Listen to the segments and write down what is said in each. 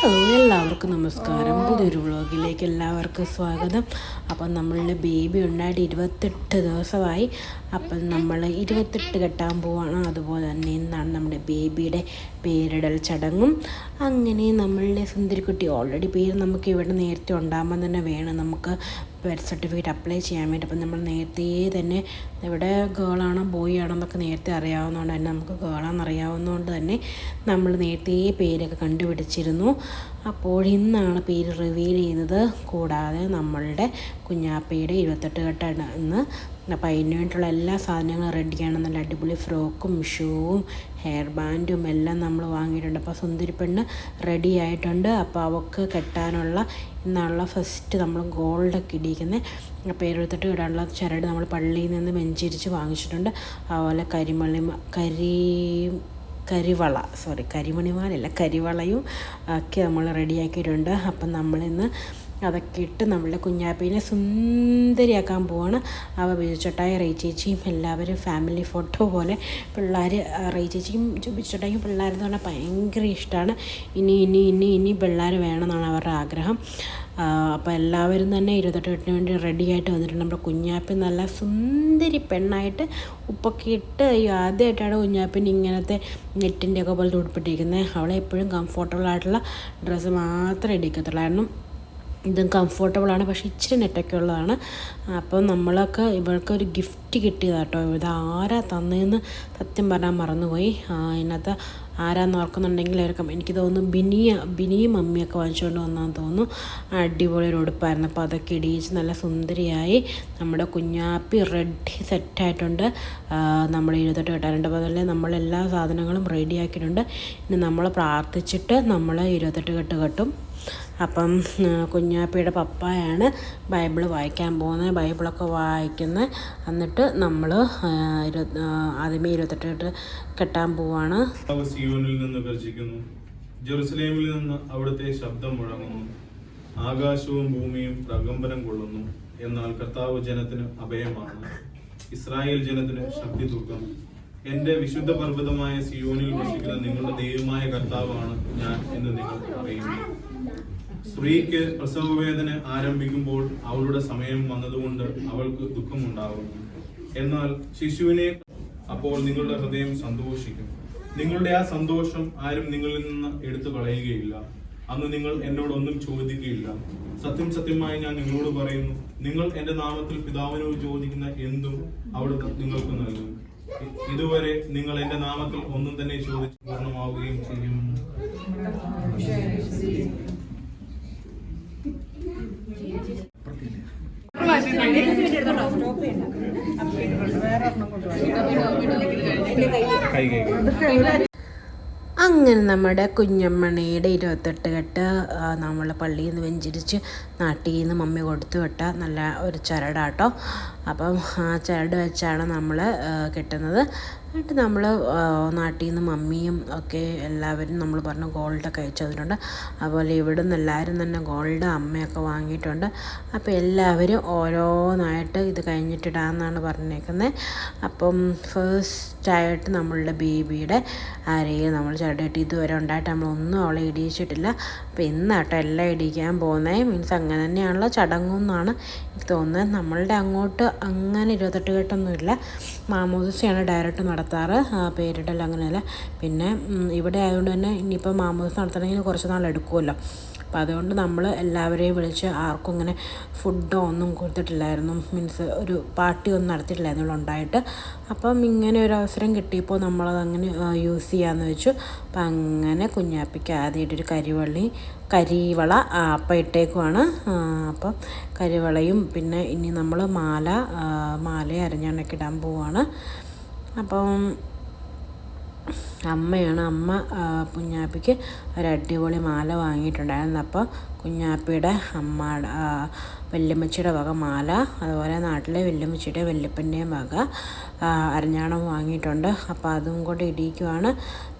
Hello എല്ലാവർക്കും നമസ്കാരം. പുതിയൊരു വ്ളോഗിലേക്ക് എല്ലാവർക്കും സ്വാഗതം. അപ്പം നമ്മളുടെ ബേബി ഉണ്ടായിട്ട് ഇരുപത്തെട്ട് ദിവസമായി. അപ്പം നമ്മൾ ഇരുപത്തെട്ട് കെട്ടാൻ പോവാണ്. അതുപോലെ തന്നെ ഇന്നാണ് നമ്മുടെ ബേബിയുടെ പേരിടൽ ചടങ്ങും. അങ്ങനെ നമ്മളുടെ സുന്ദരിക്കുട്ടി ഓൾറെഡി പേര് നമുക്ക് ഇവിടെ നേരത്തെ ഉണ്ടാകുമ്പോൾ തന്നെ വേണം നമുക്ക് ബർത്ത് സർട്ടിഫിക്കറ്റ് അപ്ലൈ ചെയ്യാൻ വേണ്ടി. അപ്പം നമ്മൾ നേരത്തെ തന്നെ ഇവിടെ ഗേളാണോ ബോയ് ആണോ എന്നൊക്കെ നേരത്തെ അറിയാവുന്നതുകൊണ്ട് തന്നെ നമുക്ക് ഗേളാണെന്ന് അറിയാവുന്നതുകൊണ്ട് തന്നെ നമ്മൾ നേരത്തെ പേരൊക്കെ കണ്ടുപിടിച്ചിരുന്നു. അപ്പോൾ ഇന്നാണ് പേര് റിവീൽ ചെയ്യുന്നത്. കൂടാതെ നമ്മളുടെ കുഞ്ഞാപ്പയുടെ ഇരുപത്തെട്ട് കെട്ടാണ്. ഇന്ന് അപ്പോൾ അതിന് വേണ്ടിയിട്ടുള്ള എല്ലാ സാധനങ്ങളും റെഡിയാണ് നല്ല അടിപൊളി ഫ്രോക്കും ഷൂവും ഹെയർ ബാൻഡും എല്ലാം നമ്മൾ വാങ്ങിയിട്ടുണ്ട്. അപ്പോൾ സുന്ദരി പെണ്ണ് റെഡി ആയിട്ടുണ്ട്. അപ്പോൾ അവൾക്ക് കെട്ടാനുള്ള ഇന്നുള്ള ഫസ്റ്റ് നമ്മൾ ഗോൾഡൊക്കെ ഇടിയിക്കുന്നത് അപ്പോൾ ഇരുപത്തെട്ട് ഇടാനുള്ള ചരട് നമ്മൾ പള്ളിയിൽ നിന്ന് മെഞ്ചിരിച്ച് വാങ്ങിച്ചിട്ടുണ്ട്. അതുപോലെ കരിമള്ളി കരി കരിവള സോറി കരിമണിമാലല്ല കരിവളയും ഒക്കെ നമ്മൾ റെഡിയാക്കിയിട്ടുണ്ട് അപ്പം നമ്മളിന്ന് അതൊക്കെ ഇട്ട് നമ്മളുടെ കുഞ്ഞാപ്പീനെ സുന്ദരിയാക്കാൻ പോവാണ്. അവ ബിജുച്ചട്ടായി റേ ചേച്ചിയും എല്ലാവരും ഫാമിലി ഫോട്ടോ പോലെ പിള്ളേർ റേ ചേച്ചിയും ബിജുച്ചട്ടായും പിള്ളേരെന്ന് പറഞ്ഞാൽ ഭയങ്കര ഇഷ്ടമാണ് ഇനി ഇനി ഇനി ഇനി പിള്ളേർ വേണമെന്നാണ് അവരുടെ ആഗ്രഹം. അപ്പോൾ എല്ലാവരും തന്നെ ഇരുപത്തെട്ട് കെട്ടിന് വേണ്ടി റെഡി ആയിട്ട് വന്നിട്ടുണ്ട്. നമ്മുടെ കുഞ്ഞാപ്പി നല്ല സുന്ദരി പെണ്ണായിട്ട് ഉപ്പൊക്കെ ഇട്ട് ആദ്യമായിട്ടാണ് കുഞ്ഞാപ്പിന് ഇങ്ങനത്തെ നെറ്റിന്റെ ഒക്കെ പോലെ ഉടുപ്പിട്ടിരിക്കുന്നത്. അവളെ എപ്പോഴും കംഫർട്ടബിൾ ആയിട്ടുള്ള ഡ്രസ്സ് മാത്രമേ എടുക്കത്തുള്ളൂ കാരണം ഇതും കംഫർട്ടബിളാണ് പക്ഷേ ഇച്ചിരി നെറ്റൊക്കെ ഉള്ളതാണ്. അപ്പോൾ നമ്മളൊക്കെ ഇവൾക്ക് ഒരു ഗിഫ്റ്റ് കിട്ടിയതാട്ടോ. ഇത് ആരാ തന്നതെന്ന് സത്യം പറഞ്ഞാൽ മറന്നുപോയി. അതിനകത്ത് ആരാന്ന് ഓർക്കുന്നുണ്ടെങ്കിൽ ഓർക്കാം എനിക്ക് തോന്നുന്നു ബിനിയ ബിനിയും മമ്മിയൊക്കെ വാങ്ങിച്ചുകൊണ്ട് വന്നാന്ന് തോന്നുന്നു. അടിപൊളി ഒരു ഉടുപ്പായിരുന്നു. അപ്പോൾ അതൊക്കെ ഇടിയിച്ച് നല്ല സുന്ദരിയായി. നമ്മുടെ കുഞ്ഞാപ്പി റെഡി സെറ്റായിട്ടുണ്ട് നമ്മൾ ഇരുപത്തെട്ട് കെട്ടാറുണ്ട് അപ്പോൾ അതുപോലെ നമ്മളെല്ലാ സാധനങ്ങളും റെഡിയാക്കിയിട്ടുണ്ട് ഇനി നമ്മൾ പ്രാർത്ഥിച്ചിട്ട് നമ്മൾ ഇരുപത്തെട്ട് കെട്ട് കെട്ടും. അപ്പം കുഞ്ഞാപ്പിയുടെ പപ്പായാണ് ബൈബിൾ വായിക്കാൻ പോകുന്നത്. ബൈബിളൊക്കെ വായിക്കുന്നത് എന്നിട്ട് നമ്മൾ ആദ്യമേ ഇരുപത്തെട്ട് കെട്ടാൻ പോവാണ്. നിന്ന് ജെറുസലേമിൽ നിന്ന് അവിടുത്തെ ശബ്ദം മുഴങ്ങുന്നു. ആകാശവും ഭൂമിയും പ്രകമ്പനം കൊള്ളുന്നു. എന്നാൽ കർത്താവ് ജനത്തിന് അഭയമാണ്. ഇസ്രായേൽ ജനത്തിന് ശക്തി തൂക്കം. എന്റെ വിശുദ്ധ പർവതമായ സിയോനിൽ വസിക്കുന്ന നിങ്ങളുടെ ദൈവമായ കർത്താവാണ് ഞാൻ എന്ന് നിങ്ങൾ അറിയുന്നു. സ്ത്രീക്ക് പ്രസവവേദന ആരംഭിക്കുമ്പോൾ അവളുടെ സമയം വന്നതുകൊണ്ട് അവൾക്ക് ദുഃഖമുണ്ടാകും എന്നാൽ ശിശുവിനെ അപ്പോൾ നിങ്ങളുടെ ഹൃദയം സന്തോഷിക്കും. നിങ്ങളുടെ ആ സന്തോഷം ആരും നിങ്ങളിൽ നിന്ന് എടുത്തു കളയുകയില്ല. അന്ന് നിങ്ങൾ എന്നോടൊന്നും ചോദിക്കുകയില്ല. സത്യം സത്യമായി ഞാൻ നിങ്ങളോട് പറയുന്നു നിങ്ങൾ എന്റെ നാമത്തിൽ പിതാവിനോട് ചോദിക്കുന്ന എന്തും അവിടെ നിങ്ങൾക്ക് നൽകും. ഇതുവരെ നിങ്ങൾ എന്റെ നാമത്തിൽ ഒന്നും തന്നെ ചോദിച്ച് പൂർണമാവുകയും ചെയ്യും. അങ്ങനെ നമ്മുടെ കുഞ്ഞമ്മണിയുടെ ഇരുപത്തെട്ട് കെട്ട് നമ്മൾ പള്ളിയിൽ നിന്ന് വെഞ്ചരിച്ച് നാട്ടിൽ നിന്ന് മമ്മി കൊടുത്തു വിട്ട നല്ല ഒരു ചരടാട്ടോ. അപ്പം ആ ചരട് വെച്ചാണ് നമ്മൾ കെട്ടുന്നത്. എന്നിട്ട് നമ്മൾ നാട്ടിൽ നിന്ന് മമ്മിയും ഒക്കെ എല്ലാവരും നമ്മൾ പറഞ്ഞു ഗോൾഡൊക്കെ അയച്ചു തന്നിട്ടുണ്ട് അതുപോലെ ഇവിടെ നിന്ന് എല്ലാവരും തന്നെ ഗോൾഡ് അമ്മയൊക്കെ വാങ്ങിയിട്ടുണ്ട്. അപ്പോൾ എല്ലാവരും ഓരോന്നായിട്ട് ഇത് കഴിഞ്ഞിട്ടിടാമെന്നാണ് പറഞ്ഞേക്കുന്നത് അപ്പം ഫസ്റ്റായിട്ട് നമ്മളുടെ ബേബിയുടെ അരയിൽ നമ്മൾ ചടയിട്ട് ഇതുവരെ ഉണ്ടായിട്ട് നമ്മളൊന്നും അവളെ ഇടിയിച്ചിട്ടില്ല. അപ്പോൾ ഇന്നാട്ടോ എല്ലാം ഇടിക്കാൻ പോകുന്നത് മീൻസ് അങ്ങനെ തന്നെയാണല്ലോ ചടങ്ങെന്നാണ് എനിക്ക് തോന്നുന്നത്. നമ്മളുടെ അങ്ങോട്ട് അങ്ങനെ ഇരുപത്തെട്ട് കെട്ടൊന്നുമില്ല. മാമോദിസയാണ് ഡയറക്റ്റ് നടത്താറ് പേരിടൽ അങ്ങനെയല്ല. പിന്നെ ഇവിടെ ആയതുകൊണ്ട് തന്നെ ഇനിയിപ്പോൾ മാമോദിസ നടത്തണമെങ്കിൽ കുറച്ച് നാൾ എടുക്കുമല്ലോ. അപ്പോൾ അതുകൊണ്ട് നമ്മൾ എല്ലാവരെയും വിളിച്ച് ആർക്കും ഇങ്ങനെ ഫുഡോ ഒന്നും കൊടുത്തിട്ടില്ലായിരുന്നു. മീൻസ് ഒരു പാർട്ടി ഒന്നും നടത്തിയിട്ടില്ലായിരുന്നു ഉണ്ടായിട്ട്. അപ്പം ഇങ്ങനെ ഒരു അവസരം കിട്ടിയപ്പോൾ നമ്മളത് അങ്ങനെ യൂസ് ചെയ്യാമെന്ന് വെച്ചു. അപ്പം അങ്ങനെ കുഞ്ഞാപ്പിക്ക് ആദ്യമായിട്ടൊരു കരിവള്ളി കരിവള അപ്പം ഇട്ടേക്കുവാണ്. അപ്പം കരിവളയും പിന്നെ ഇനി നമ്മൾ മാല മാലയെ മാല അരഞ്ഞാണൊക്കെ ഇടാൻ പോവാണ് അപ്പം അമ്മയാണ് അമ്മ കുഞ്ഞാപ്പിക്ക് ഒരു അടിപൊളി മാല വാങ്ങിയിട്ടുണ്ടായിരുന്നു. അപ്പോൾ കുഞ്ഞാപ്പിയുടെ അമ്മ വല്യമ്മച്ചിയുടെ വക മാല അതുപോലെ നാട്ടിലെ വല്യമ്മച്ചിയുടെ വല്യപ്പന്റെയും വക അരഞ്ഞാണം വാങ്ങിയിട്ടുണ്ട്. അപ്പോൾ അതും കൂടെ ഇടിയിക്കുവാണ്.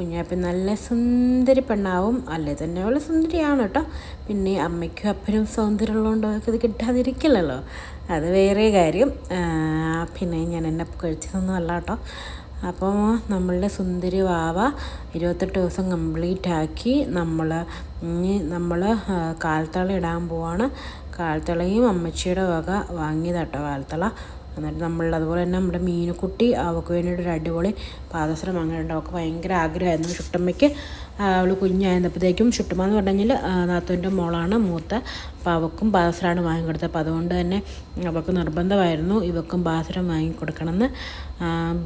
കുഞ്ഞാപ്പി നല്ല സുന്ദരി പെണ്ണാവും. അല്ലേ? തന്നെ അവൾ സുന്ദരിയാണ് കേട്ടോ. പിന്നെ അമ്മയ്ക്കും അപ്പനും സൗന്ദര്യമുള്ളതുകൊണ്ട് അവർക്ക് ഇത് കിട്ടാതിരിക്കില്ലല്ലോ. അത് വേറെ കാര്യം. പിന്നെ ഞാൻ എന്നെ കഴിച്ചതൊന്നും അല്ല കേട്ടോ. അപ്പോൾ നമ്മളുടെ സുന്ദരി വാവ ഇരുപത്തെട്ട് ദിവസം കംപ്ലീറ്റ് ആക്കി നമ്മൾ ഇനി നമ്മൾ കാൽത്തള ഇടാൻ പോവാണ്. കാൽത്തളയും അമ്മച്ചിയുടെ വക വാങ്ങിയതാട്ടോ കാൽത്തള. എന്നിട്ട് നമ്മൾ അതുപോലെ തന്നെ നമ്മുടെ മീനുക്കുട്ടി അവൾക്ക് വേണ്ടിയിട്ട് ഒരു അടിപൊളി പാദസരം അങ്ങനെ ഉണ്ടാവും അവൾക്ക് ഭയങ്കര ആഗ്രഹമായിരുന്നു. ചുട്ടമ്മയ്ക്ക് അവൾ കുഞ്ഞായിരുന്നപ്പോഴത്തേക്കും ചുട്ടുമ്മ എന്ന് പറഞ്ഞു കഴിഞ്ഞാൽ നാത്തുവിന്റെ മോളാണ് മൂത്ത. അപ്പോൾ അവൾക്കും പാദസരമാണ് വാങ്ങിക്കൊടുത്തത്. അപ്പോൾ അതുകൊണ്ട് തന്നെ അവൾക്ക് നിർബന്ധമായിരുന്നു ഇവക്കും പാദസരം വാങ്ങിക്കൊടുക്കണമെന്ന്.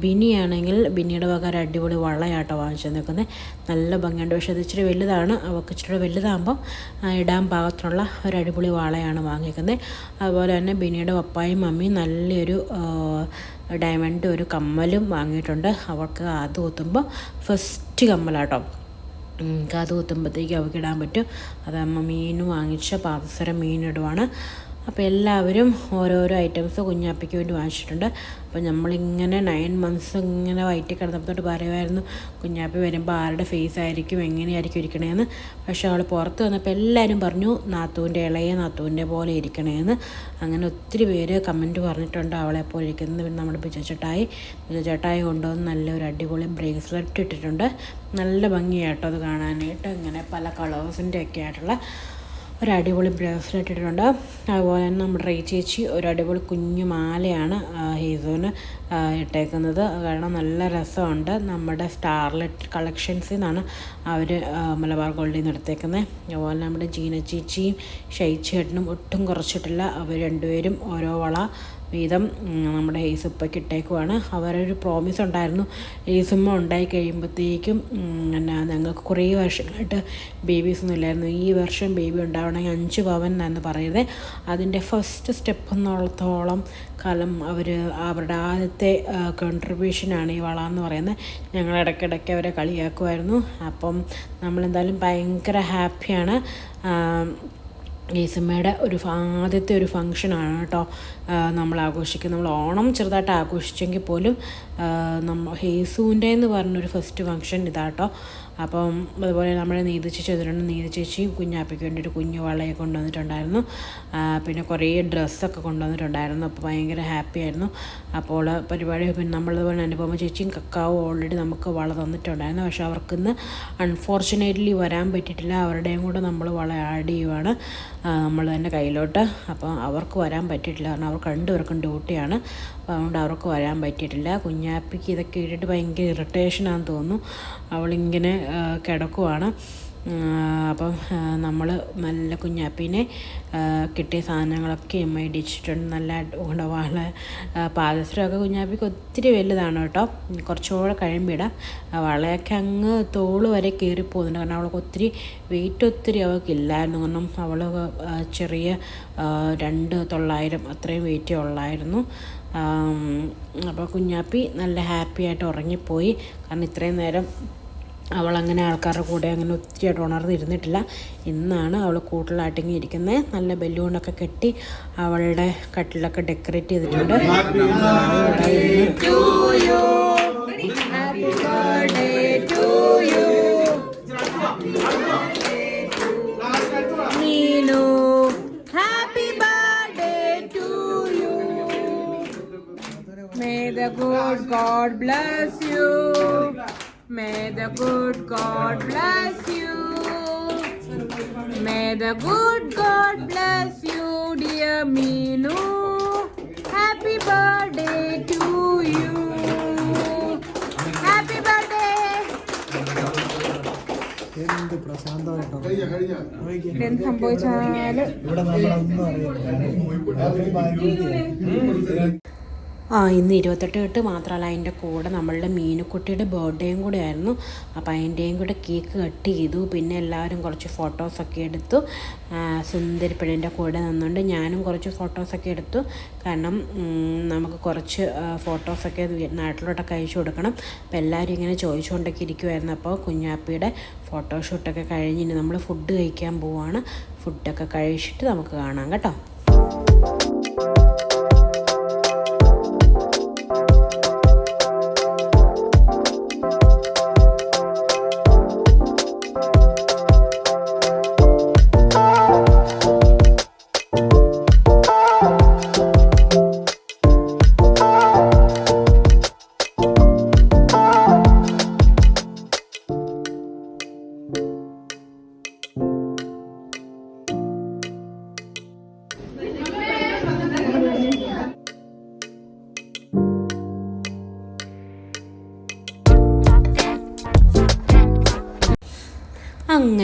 ബിനിയാണെങ്കിൽ ബിനിയുടെ വക ഒരു അടിപൊളി വളയാട്ടോ വാങ്ങിച്ചു നിൽക്കുന്നത് നല്ല ഭംഗിയുണ്ട്. പക്ഷേ അത് ഇച്ചിരി വലുതാണ്. അവൾക്ക് ഇച്ചിരി വലുതാകുമ്പം ഇടാൻ പാകത്തിനുള്ള ഒരു അടിപൊളി വളയാണ് വാങ്ങിക്കുന്നത് അതുപോലെ തന്നെ ബിനിയുടെ പപ്പായും മമ്മിയും നല്ലൊരു ഡയമണ്ട് ഒരു കമ്മലും വാങ്ങിയിട്ടുണ്ട്. അവൾക്ക് അത് കുത്തുമ്പോൾ ഫസ്റ്റ് കമ്മലാട്ടോ. കാത് കുത്തുമ്പോഴത്തേക്ക് അവൾക്ക് പറ്റും. അത് അമ്മ മീൻ വാങ്ങിച്ച പാദസരം മീനിടുവാണ് അപ്പോൾ എല്ലാവരും ഓരോരോ ഐറ്റംസ് കുഞ്ഞാപ്പയ്ക്ക് വേണ്ടി വാങ്ങിച്ചിട്ടുണ്ട്. അപ്പോൾ നമ്മളിങ്ങനെ നയൻ മന്ത്സ് ഇങ്ങനെ വയറ്റിൽ കിടന്നപ്പോട്ട് പറയുമായിരുന്നു കുഞ്ഞാപ്പി വരുമ്പോൾ ആരുടെ ഫേസ് ആയിരിക്കും എങ്ങനെയായിരിക്കും ഇരിക്കണേന്ന്? പക്ഷേ അവൾ പുറത്ത് വന്നപ്പോൾ എല്ലാവരും പറഞ്ഞു നാത്തൂന്റെ ഇളയ നാത്തൂന്റെ പോലെ ഇരിക്കണേന്ന്. അങ്ങനെ ഒത്തിരി പേര് കമന്റ് പറഞ്ഞിട്ടുണ്ട് അവളെ പോലെ ഇരിക്കുന്നത് പിന്നെ നമ്മുടെ ബിജച്ചട്ടായി ബിജച്ചട്ടായി കൊണ്ടുവന്ന് നല്ലൊരു അടിപൊളി ബ്രേസ്ലെറ്റ് ഇട്ടിട്ടുണ്ട്. നല്ല ഭംഗിയായിട്ടോ അത് കാണാനായിട്ട്. ഇങ്ങനെ പല കളേഴ്സിന്റെ ഒക്കെ ആയിട്ടുള്ള ഒരു അടിപൊളി ബ്രേസ്ലെറ്റ് ഇട്ടിട്ടുണ്ട്. അതുപോലെ തന്നെ നമ്മുടെ റേ ചേച്ചി ഒരു അടിപൊളി കുഞ്ഞു മാലയാണ് ഹേസുവിന് ഇട്ടേക്കുന്നത്. കാരണം നല്ല രസമുണ്ട്. നമ്മുടെ സ്റ്റാർലെറ്റ് കളക്ഷൻസിൽ നിന്നാണ് അവർ മലബാർ ഗോൾഡിൽ നിന്ന് എടുത്തേക്കുന്നത്. അതുപോലെ നമ്മുടെ ജീന ചേച്ചിയും ഷൈ ചേട്ടനും ഒട്ടും കുറച്ചിട്ടില്ല. അവർ രണ്ടുപേരും ഓരോ വള വീതം നമ്മുടെ ഏസുപ്പയ്ക്ക് ഇട്ടേക്കുവാണ്. അവരൊരു പ്രോമിസ് ഉണ്ടായിരുന്നു. ഏസുമ്മ ഉണ്ടായി കഴിയുമ്പോഴത്തേക്കും എന്നാ ഞങ്ങൾക്ക് കുറേ വർഷങ്ങളായിട്ട് ബേബീസ് ഒന്നും ഇല്ലായിരുന്നു. ഈ വർഷം ബേബി ഉണ്ടാവണമെങ്കിൽ അഞ്ച് പവൻ എന്നാണ് പറയുന്നത്. അതിന്റെ ഫസ്റ്റ് സ്റ്റെപ്പ് എന്നുള്ളത്തോളം കാലം അവർ അവരുടെ ആദ്യത്തെ കോൺട്രിബ്യൂഷനാണ് ഈ വള എന്ന് പറയുന്നത്. ഞങ്ങൾ ഇടയ്ക്കിടയ്ക്ക് അവരെ കളിയാക്കുമായിരുന്നു. അപ്പം നമ്മളെന്തായാലും ഭയങ്കര ഹാപ്പിയാണ് ഈസമ്മയുടെ ഒരു ആദ്യത്തെ ഒരു ഫങ്ഷനാണ് കേട്ടോ. നമ്മൾ ആഘോഷിക്കുന്നത് നമ്മൾ ഓണം ചെറുതായിട്ട് ആഘോഷിച്ചെങ്കിൽ പോലും നമ്മ ഹേസുവിന്റെ എന്ന് പറഞ്ഞൊരു ഫസ്റ്റ് ഫങ്ഷൻ ഇതാട്ടോ അപ്പം അതുപോലെ നമ്മുടെ നീതി ചേച്ചി ചെയ്തിട്ടുണ്ട് നീതി ചേച്ചിയും കുഞ്ഞാപ്പയ്ക്ക് വേണ്ടി ഒരു കുഞ്ഞു വളയൊക്കെ കൊണ്ടുവന്നിട്ടുണ്ടായിരുന്നു. പിന്നെ കുറേ ഡ്രസ്സൊക്കെ കൊണ്ടുവന്നിട്ടുണ്ടായിരുന്നു. അപ്പോൾ ഭയങ്കര ഹാപ്പി ആയിരുന്നു. അപ്പോൾ പരിപാടി പിന്നെ നമ്മളതുപോലെ അനുപമ ചേച്ചിയും കക്കാവും ഓൾറെഡി നമുക്ക് വള തന്നിട്ടുണ്ടായിരുന്നു. പക്ഷേ അവർക്കിന്ന് അൺഫോർച്ചുനേറ്റ്ലി വരാൻ പറ്റിയിട്ടില്ല. അവരുടെയും കൂടെ നമ്മൾ വള ആഡ് ചെയ്യുവാണ്. നമ്മൾ തന്നെ കയ്യിലോട്ട്. അപ്പോൾ അവർക്ക് വരാൻ പറ്റിയിട്ടില്ല. കാരണം അവർക്ക് രണ്ടുപേർക്കും ഡ്യൂട്ടിയാണ്. അപ്പോൾ അതുകൊണ്ട് അവർക്ക് വരാൻ പറ്റിയിട്ടില്ല. കുഞ്ഞാപ്പിക്ക് ഇതൊക്കെ ഇട്ടിട്ട് ഭയങ്കര ഇറിറ്റേഷനാണെന്ന് തോന്നുന്നു. അവളിങ്ങനെ കിടക്കുവാണ്. അപ്പം നമ്മൾ നല്ല കുഞ്ഞാപ്പീനെ കിട്ടിയ സാധനങ്ങളൊക്കെ എം ഐ ഡിച്ചിട്ടുണ്ട് നല്ല ഉടവാള പാദസരമൊക്കെ കുഞ്ഞാപ്പിക്ക് ഒത്തിരി വലുതാണ് കേട്ടോ. കുറച്ചുകൂടെ കഴിയുമ്പോൾ വളയൊക്കെ അങ്ങ് തോൾ വരെ കയറിപ്പോകുന്നുണ്ട് കാരണം അവൾക്ക് ഒത്തിരി വെയിറ്റ് ഒത്തിരി അവൾക്ക് ഇല്ലായിരുന്നു. കാരണം അവൾ ചെറിയ രണ്ട് തൊള്ളായിരം അത്രയും വെയിറ്റേ ഉള്ളായിരുന്നു. അപ്പോൾ കുഞ്ഞാപ്പി നല്ല ഹാപ്പി ആയിട്ട് ഉറങ്ങിപ്പോയി. കാരണം ഇത്രയും നേരം അവൾ അങ്ങനെ ആൾക്കാരുടെ കൂടെ അങ്ങനെ ഒത്തിരിയായിട്ട് ഉണർന്നിരുന്നിട്ടില്ല. ഇന്നാണ് അവൾ കൂട്ടിലാട്ടിങ്ങി ഇരിക്കുന്നത് നല്ല ബലൂണൊക്കെ കെട്ടി അവളുടെ കട്ടിലൊക്കെ ഡെക്കറേറ്റ് ചെയ്തിട്ടുണ്ട്. May the good God bless you. May the good God bless you. May the good God bless you, dear Minu. Happy birthday to you. Happy birthday. എന്ത് സംഭവിച്ചാൽ ആ ഇന്ന് ഇരുപത്തെട്ട് കെട്ട് മാത്രമല്ല അതിന്റെ കൂടെ നമ്മളുടെ മീനുക്കുട്ടിയുടെ ബർത്ത്ഡേയും കൂടെ ആയിരുന്നു. അപ്പോൾ അതിന്റെയും കൂടെ കേക്ക് കട്ട് ചെയ്തു. പിന്നെ എല്ലാവരും കുറച്ച് ഫോട്ടോസൊക്കെ എടുത്തു. സുന്ദരിപ്പണിന്റെ കൂടെ നിന്നുകൊണ്ട് ഞാനും കുറച്ച് ഫോട്ടോസൊക്കെ എടുത്തു. കാരണം നമുക്ക് കുറച്ച് ഫോട്ടോസൊക്കെ നാട്ടിലോട്ടൊക്കെ അയച്ചു കൊടുക്കണം. അപ്പോൾ എല്ലാവരും ഇങ്ങനെ ചോദിച്ചുകൊണ്ടൊക്കെ ഇരിക്കുമായിരുന്നു അപ്പോൾ കുഞ്ഞാപ്പിയുടെ ഫോട്ടോഷൂട്ടൊക്കെ കഴിഞ്ഞിട്ട് നമ്മൾ ഫുഡ് കഴിക്കാൻ പോവുകയാണ് ഫുഡൊക്കെ കഴിച്ചിട്ട് നമുക്ക് കാണാം കേട്ടോ.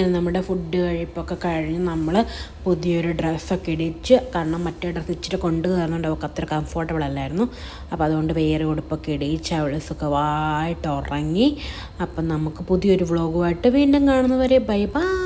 അങ്ങനെ നമ്മുടെ ഫുഡ് കഴിപ്പൊക്കെ കഴിഞ്ഞ് നമ്മൾ പുതിയൊരു ഡ്രസ്സൊക്കെ ഇടിച്ച് കാരണം മറ്റേ ഡ്രസ്സ് ഇച്ചിരി കൊണ്ട് കയറുന്നുണ്ട്. അവൾക്ക് അത്ര കംഫർട്ടബിൾ അല്ലായിരുന്നു. അപ്പോൾ അതുകൊണ്ട് വേറെ ഉടുപ്പൊക്കെ ഇടിച്ച് അവൾ സുഖമായിട്ട് ഉറങ്ങി. അപ്പം നമുക്ക് പുതിയൊരു വ്ളോഗുമായിട്ട് വീണ്ടും കാണുന്നവരെ ബൈ ബൈ.